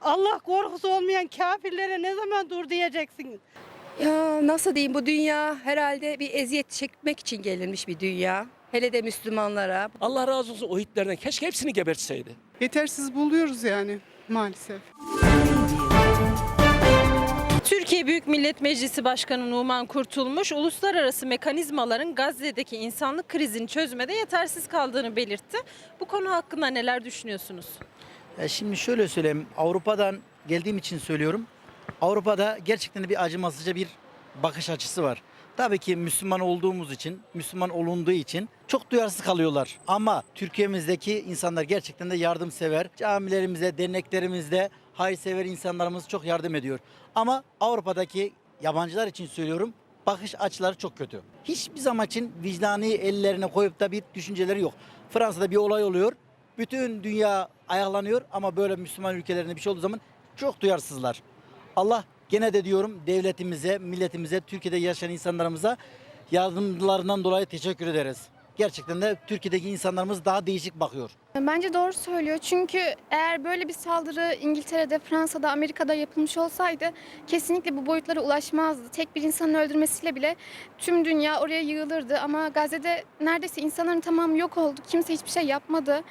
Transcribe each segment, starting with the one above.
Allah korkusu olmayan kafirlere ne zaman dur diyeceksiniz? Ya nasıl diyeyim bu dünya herhalde bir eziyet çekmek için gelinmiş bir dünya. Hele de Müslümanlara. Allah razı olsun o Hitler'den keşke hepsini gebertseydi. Yetersiz buluyoruz yani maalesef. Türkiye Büyük Millet Meclisi Başkanı Numan Kurtulmuş, uluslararası mekanizmaların Gazze'deki insanlık krizini çözmede yetersiz kaldığını belirtti. Bu konu hakkında neler düşünüyorsunuz? Ya şimdi şöyle söyleyeyim. Avrupa'dan geldiğim için söylüyorum. Avrupa'da gerçekten de bir acımasızca bir bakış açısı var. Tabii ki Müslüman olduğumuz için, Müslüman olunduğu için çok duyarsız kalıyorlar. Ama Türkiye'mizdeki insanlar gerçekten de yardımsever. Camilerimizde, derneklerimizde hayırsever insanlarımız çok yardım ediyor. Ama Avrupa'daki yabancılar için söylüyorum bakış açıları çok kötü. Hiçbir zaman için vicdani ellerine koyup da bir düşünceleri yok. Fransa'da bir olay oluyor. Bütün dünya ayaklanıyor ama böyle Müslüman ülkelerinde bir şey olduğu zaman çok duyarsızlar. Allah gene de diyorum devletimize, milletimize, Türkiye'de yaşayan insanlarımıza yardımlarından dolayı teşekkür ederiz. Gerçekten de Türkiye'deki insanlarımız daha değişik bakıyor. Bence doğru söylüyor. Çünkü eğer böyle bir saldırı İngiltere'de, Fransa'da, Amerika'da yapılmış olsaydı kesinlikle bu boyutlara ulaşmazdı. Tek bir insanın öldürmesiyle bile tüm dünya oraya yığılırdı. Ama Gazze'de neredeyse insanların tamamı yok oldu. Kimse hiçbir şey yapmadı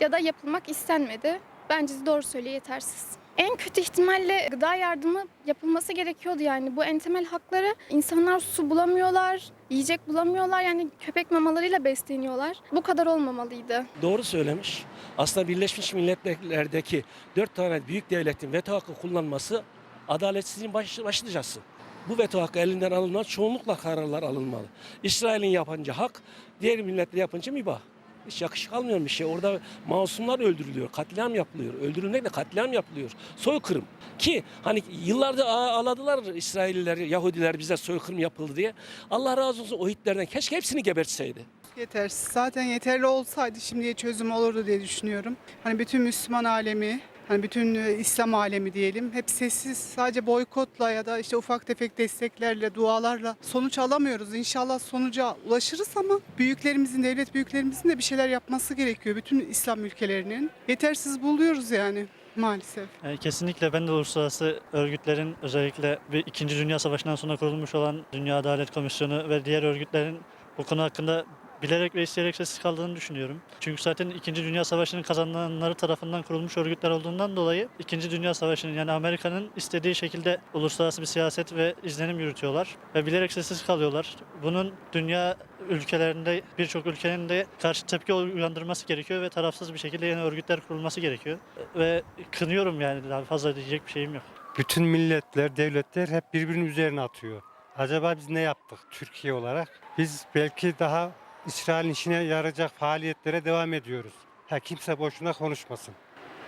ya da yapılmak istenmedi. Bence doğru söylüyor yetersiz. En kötü ihtimalle gıda yardımı yapılması gerekiyordu yani. Bu en temel hakları insanlar su bulamıyorlar, yiyecek bulamıyorlar yani köpek mamalarıyla besleniyorlar. Bu kadar olmamalıydı. Doğru söylemiş. Aslında Birleşmiş Milletler'deki dört tane büyük devletin veto hakkı kullanması adaletsizliğin baş, başlıcası. Bu veto hakkı elinden alınmalı, çoğunlukla kararlar alınmalı. İsrail'in yapınca hak, diğer milletler yapınca mübah. Hiç yakışık almayan bir şey. Orada masumlar öldürülüyor, katliam yapılıyor. Öldürülmekle katliam yapılıyor. Soykırım. Ki hani yıllardır ağladılar İsrailliler, Yahudiler bize soykırım yapıldı diye. Allah razı olsun o Hitler'den keşke hepsini gebertseydi. Yetersiz. Zaten yeterli olsaydı şimdiye çözüm olurdu diye düşünüyorum. Hani bütün Müslüman alemi, hani bütün e, İslam alemi diyelim hep sessiz sadece boykotla ya da işte ufak tefek desteklerle, dualarla sonuç alamıyoruz. İnşallah sonuca ulaşırız ama büyüklerimizin, devlet büyüklerimizin de bir şeyler yapması gerekiyor. Bütün İslam ülkelerinin. Yetersiz buluyoruz yani maalesef. Yani kesinlikle ben de uluslararası örgütlerin özellikle bir İkinci Dünya Savaşı'ndan sonra kurulmuş olan Dünya Adalet Komisyonu ve diğer örgütlerin bu konu hakkında bilerek ve isteyerek sessiz kaldığını düşünüyorum. Çünkü zaten İkinci Dünya Savaşı'nın kazananları tarafından kurulmuş örgütler olduğundan dolayı İkinci Dünya Savaşı'nın yani Amerika'nın istediği şekilde uluslararası bir siyaset ve izlenim yürütüyorlar ve bilerek sessiz kalıyorlar. Bunun dünya ülkelerinde birçok ülkenin de karşı tepki uyandırması gerekiyor ve tarafsız bir şekilde yeni örgütler kurulması gerekiyor. Ve kınıyorum yani daha fazla diyecek bir şeyim yok. Bütün milletler, devletler hep birbirinin üzerine atıyor. Acaba biz ne yaptık Türkiye olarak? Biz belki daha İsrail'in işine yarayacak faaliyetlere devam ediyoruz. Ha kimse boşuna konuşmasın.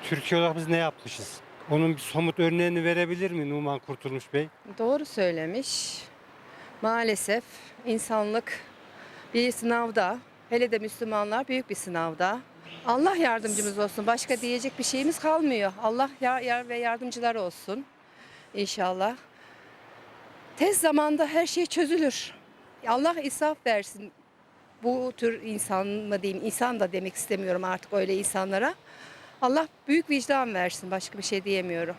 Türkiye olarak biz ne yapmışız? Onun bir somut örneğini verebilir mi Numan Kurtulmuş Bey? Doğru söylemiş. Maalesef insanlık bir sınavda. Hele de Müslümanlar büyük bir sınavda. Allah yardımcımız olsun. Başka diyecek bir şeyimiz kalmıyor. Allah yar, yar ve yardımcılar olsun. İnşallah. Tez zamanda her şey çözülür. Allah insaf versin. Bu tür insan mı diyeyim, insan da demek istemiyorum artık öyle insanlara. Allah büyük vicdan versin. Başka bir şey diyemiyorum.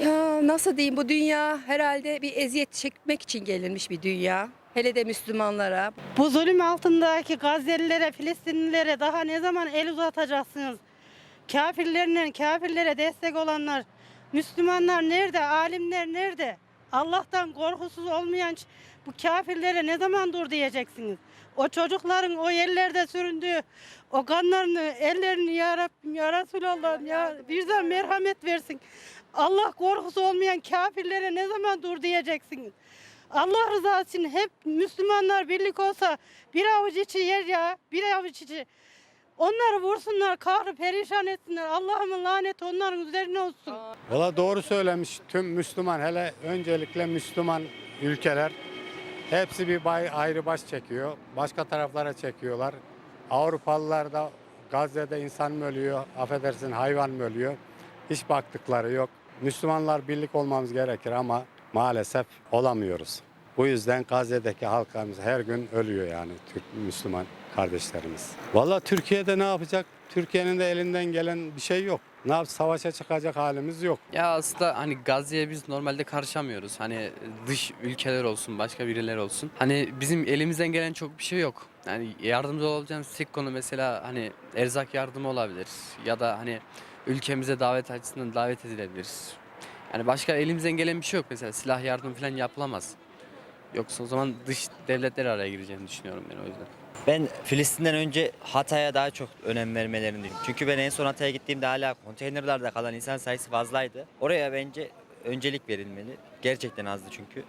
Ya nasıl diyeyim bu dünya herhalde bir eziyet çekmek için gelinmiş bir dünya. Hele de Müslümanlara. Bu zulüm altındaki Gazze'lilere, Filistinlilere daha ne zaman el uzatacaksınız? Kafirlerine, kafirlere destek olanlar, Müslümanlar nerede, alimler nerede? Allah'tan korkusuz olmayan bu kafirlere ne zaman dur diyeceksiniz? O çocukların o yerlerde süründüğü o kanlarını, ellerini ya Rabbim ya Resulallah ya birden merhamet versin. Allah korkusu olmayan kafirlere ne zaman dur diyeceksiniz? Allah rızası için hep Müslümanlar birlik olsa bir avuç içi yer ya, bir avuç içi. Onları vursunlar, kahrı perişan etsinler. Allah'ımın laneti onların üzerine olsun. Valla doğru söylemiş tüm Müslüman hele öncelikle Müslüman ülkeler hepsi bir bay, ayrı baş çekiyor. Başka taraflara çekiyorlar. Avrupalılar da Gazze'de insan mı ölüyor, affedersin hayvan mı ölüyor. Hiç baktıkları yok. Müslümanlar birlik olmamız gerekir ama maalesef olamıyoruz. Bu yüzden Gazze'deki halkımız her gün ölüyor yani Türk Müslüman kardeşlerimiz. Valla Türkiye'de ne yapacak? Türkiye'nin de elinden gelen bir şey yok. Ne yap savaşa çıkacak halimiz yok. Ya aslında hani Gazze'ye biz normalde karışamıyoruz. Hani dış ülkeler olsun, başka birileri olsun. Hani bizim elimizden gelen çok bir şey yok. Yani yardımcı olacağımız tek konu mesela hani erzak yardımı olabilir. Ya da hani ülkemize davet açısından davet edilebilir. Yani başka elimizden gelen bir şey yok. Mesela silah yardım falan yapılamaz. Yoksa o zaman dış devletler araya gireceğini düşünüyorum ben o yüzden. Ben Filistin'den önce Hatay'a daha çok önem vermelerini düşünüyorum. Çünkü ben en son Hatay'a gittiğimde hala konteynerlerde kalan insan sayısı fazlaydı. Oraya bence öncelik verilmeli. Gerçekten azdı çünkü.